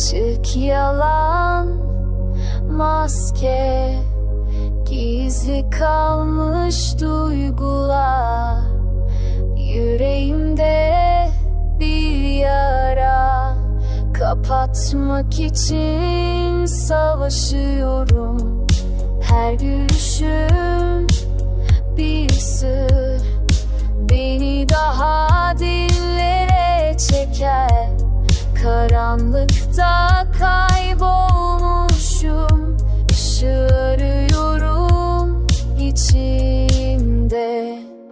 Artık yalan maske Gizli kalmış duygular. Yüreğimde bir yara Kapatmak için savaşıyorum. Her gülüşüm bir sır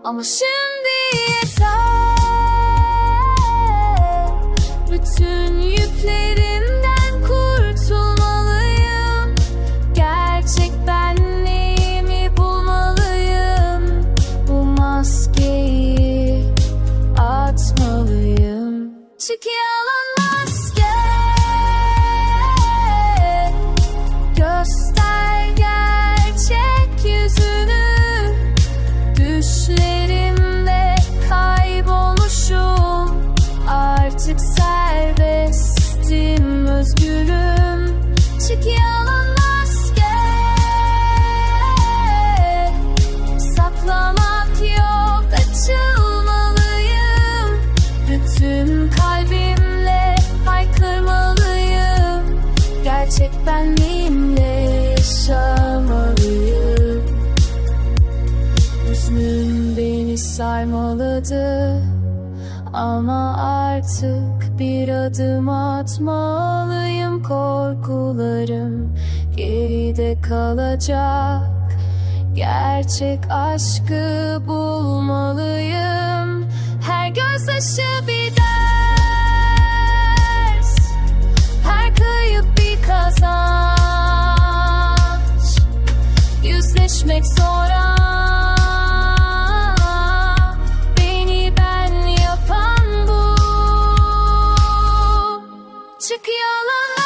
Ama şimdi yeter. Bütün yüklerimden kurtulmalıyım. Gerçek benliğimi bulmalıyım. Bu maskeyi atmalıyım. Çık yalan Bütün kalbimle haykırmalıyım. Gerçek benliğimle yaşamalıyım. Hüznün beni sarmaladı. Ama artık bir adım atmalıyım. Korkularım geride kalacak. Gerçek aşkı bulmalıyım. Her gözyaşı bir Yüzleşmek sonra Beni ben yapan bu. Çık yalan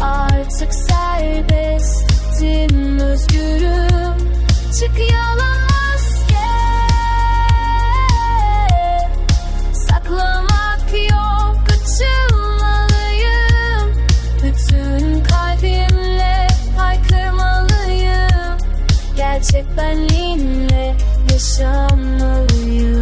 Artık serbestim özgürüm. Çık yalan Gerçek benliğimle yaşamalıyım